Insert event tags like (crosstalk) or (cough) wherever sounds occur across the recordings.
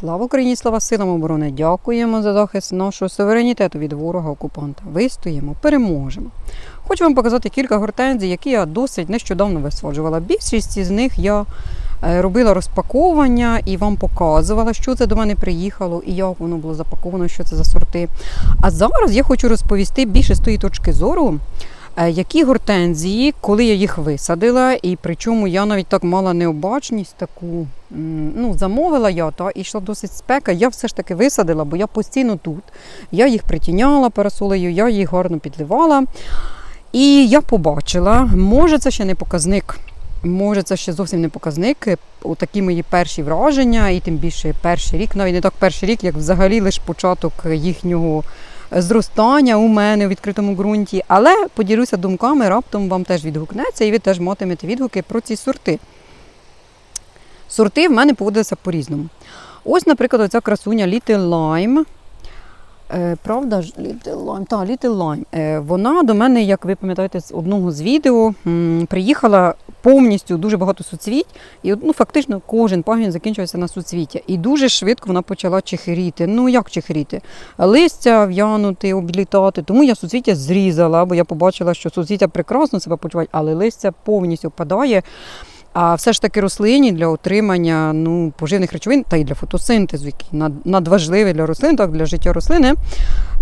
Слава Україні, слава силам оборони! Дякуємо за захист нашого суверенітету від ворога окупанта. Вистоїмо, переможемо. Хочу вам показати кілька гортензій, які я досить нещодавно висаджувала. Більшість із них я е, робила розпаковування і вам показувала, що це до мене приїхало і як воно було запаковано, що це за сорти. А зараз я хочу розповісти більше з тої точки зору. Е, Які гортензії, коли я їх висадила, і причому я навіть так мала необачність таку, ну, замовила я, та і йшла досить спека. Я все ж таки висадила, бо я постійно тут. Я їх притіняла парасолею, я їх гарно підливала. І я побачила, може, це ще не показник. Може, це ще зовсім не показник. Е, Отакі мої перші враження, і тим більше перший рік, навіть не так перший рік, як взагалі лише початок їхнього зростання у мене у відкритому ґрунті. Але поділюся думками, раптом вам теж відгукнеться, і ви теж матимете відгуки про ці сорти. Сорти в мене поводилися по-різному. Ось, наприклад, оця красуня Little Lime. Е, правда ж, Little Lime? Так, Little Lime. Е, вона до мене, як ви пам'ятаєте, з одного з відео приїхала повністю дуже багато суцвіть, і ну, фактично кожен пагін закінчувався на суцвіття. І дуже швидко вона почала чехиріти. Ну як чехиріти? Листя в'янути, облітати. Тому я суцвіття зрізала, бо я побачила, що суцвіття прекрасно себе почувають, але листя повністю впадає. А все ж таки рослині для отримання ну, поживних речовин та й для фотосинтезу, який над- надважливий для рослин, так для життя рослини,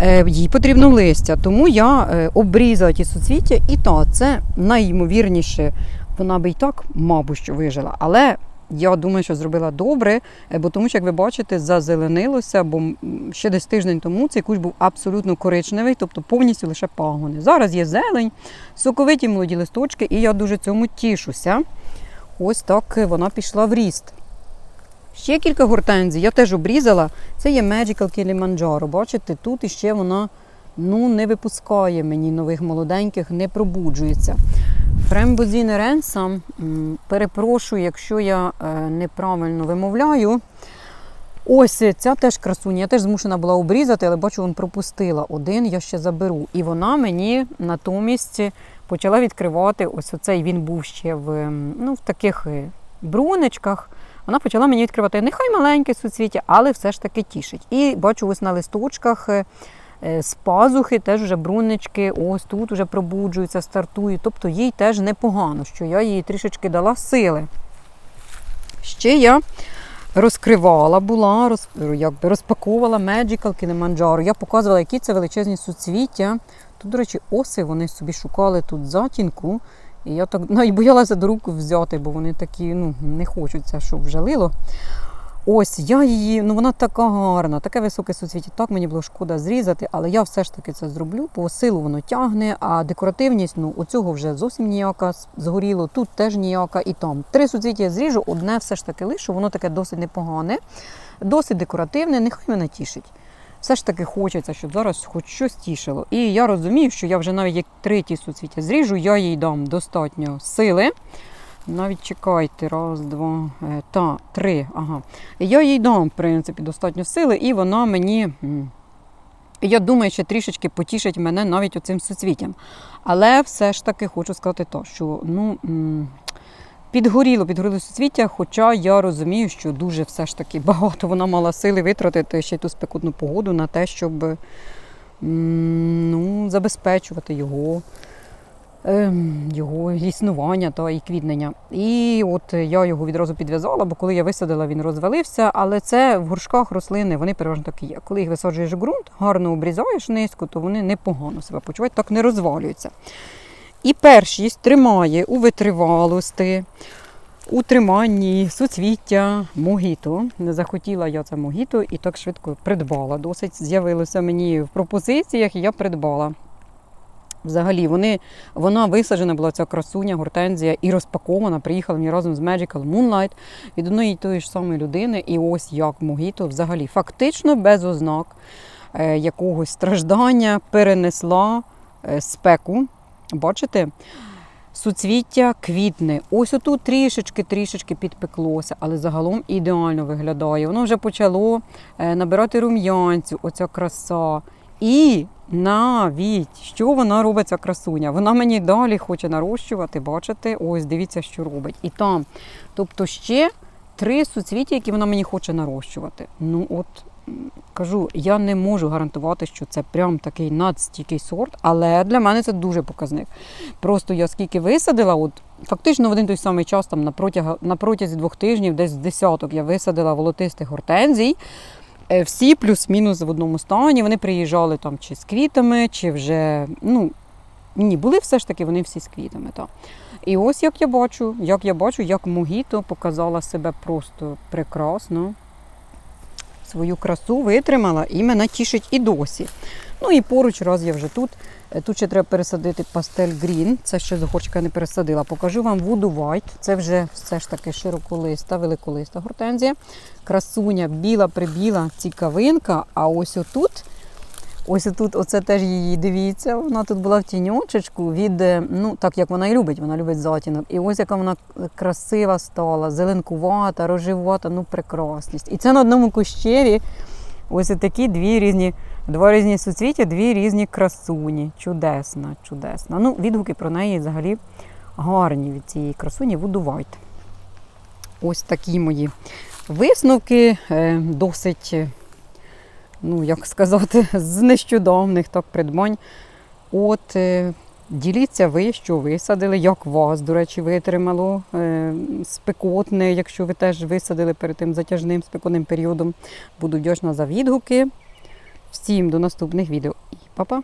е, їй потрібно листя. Тому я е, обрізала ті суцвіття, і та це найімовірніше, вона би і так, мабуть, що вижила. Але я думаю, що зробила добре, е, бо тому що, як ви бачите, зазеленилося, бо ще десь тиждень тому цей кущ був абсолютно коричневий, тобто повністю лише пагони. Зараз є зелень, соковиті молоді листочки, і я дуже цьому тішуся. Ось так е, вона пішла в ріст. Ще кілька гортензій я теж обрізала. Це є Magical Kilimanjaro. Бачите, тут іще вона ну, не випускає мені нових молоденьких, не пробуджується. Фрембозіне Ренса, перепрошую, якщо я е, неправильно вимовляю. Ось е, ця теж красуня. Я теж змушена була обрізати, але бачу, він пропустила один, я ще заберу. І вона мені натомість почала відкривати ось оцей він був ще в, ну, в таких е, брунечках. Вона почала мені відкривати нехай маленьке суцвіття, але все ж таки тішить. І бачу ось на листочках е, е, з пазухи теж вже брунечки, ось тут вже пробуджуються, стартують. Тобто їй теж непогано, що я їй трішечки дала сили. Ще я розкривала була, роз, якби розпаковувала Magical Kilimanjaro. Я показувала, які це величезні суцвіття. Тут, до речі, оси вони собі шукали тут затінку. І я так навіть боялася до рук взяти, бо вони такі ну, не хочуться, щоб вжалило. Ось я її, ну вона така гарна, таке високе суцвіття. Так мені було шкода зрізати, але я все ж таки це зроблю. По силу воно тягне, а декоративність, ну у цього вже зовсім ніяка згоріло, тут теж ніяка і там. Три суцвіття зріжу, одне все ж таки лишу, воно таке досить непогане, досить декоративне, нехай мене тішить. Все ж таки хочеться, щоб зараз хоч щось тішило. І я розумію, що я вже навіть як треті суцвіття зріжу, я їй дам достатньо сили. Навіть чекайте, раз, два, е, та, три. Ага. Я їй дам, в принципі, достатньо сили, і вона мені, я думаю, ще трішечки потішить мене навіть оцим суцвіттям. Але все ж таки хочу сказати то, що ну, підгоріло, підгоріло суцвіття, хоча я розумію, що дуже все ж таки багато вона мала сили витратити ще ту спекотну погоду на те, щоб ну, забезпечувати його ем, його існування та і квітнення. І от я його відразу підв'язала, бо коли я висадила, він розвалився. Але це в горшках рослини, вони переважно такі є. Коли їх висаджуєш в ґрунт, гарно обрізаєш низько, то вони непогано себе почувають, так не розвалюються. І першість тримає у витривалості, у триманні суцвіття могіто. Не захотіла я це могіто і так швидко придбала. Досить з'явилося мені в пропозиціях, і я придбала. Взагалі, вони, вона висаджена була ця красуня, гортензія і розпакована. Приїхала мені разом з Magical Moonlight від одної тої ж самої людини. І ось як Могіто взагалі фактично без ознак е, якогось страждання перенесла е, спеку. Бачите? Суцвіття квітне. Ось отут трішечки-трішечки підпеклося, але загалом ідеально виглядає. Воно вже почало е, набирати рум'янцю, оця краса. І навіть що вона робить ця красуня? Вона мені далі хоче нарощувати, бачите, ось дивіться, що робить. І там. Тобто ще три суцвіття, які вона мені хоче нарощувати. Ну от кажу, я не можу гарантувати, що це прям такий надстійкий сорт, але для мене це дуже показник. Просто я скільки висадила, от фактично в один той самий час, там на, протязі двох тижнів, десь з десяток я висадила волотистих гортензій. Е, Всі плюс-мінус в одному стані. Вони приїжджали там чи з квітами, чи вже. ну, Ні, були все ж таки вони всі з квітами. Так. І ось як я бачу, як я бачу, як Могіто показала себе просто прекрасно. Свою красу витримала і мене тішить і досі. Ну і поруч, раз я вже тут. е, Тут ще треба пересадити пастель Грін. Це ще з горчика не пересадила. Покажу вам Voodoo White. Це вже все ж таки широколиста, великолиста гортензія. Красуня, біла прибіла цікавинка. А ось отут, ось отут, оце теж її дивіться. Вона тут була в тіньочечку від, е, ну так як вона і любить, вона любить затінок. І ось яка вона красива стала, зеленкувата, рожевата, ну прекрасність. І це на одному кущеві. Ось такі дві різні, два різні суцвіття, дві різні красуні. Чудесна, чудесна. Ну, відгуки про неї взагалі гарні від цієї красуні Вудувайте. Ось такі мої висновки. е, Досить, ну як сказати, (laughs) з нещодавних так придбань. От е, діліться ви, що висадили, як вас, до речі, витримало е, спекотне, якщо ви теж висадили перед тим затяжним спекотним періодом. Буду вдячна за відгуки. Всім до наступних відео і па-па!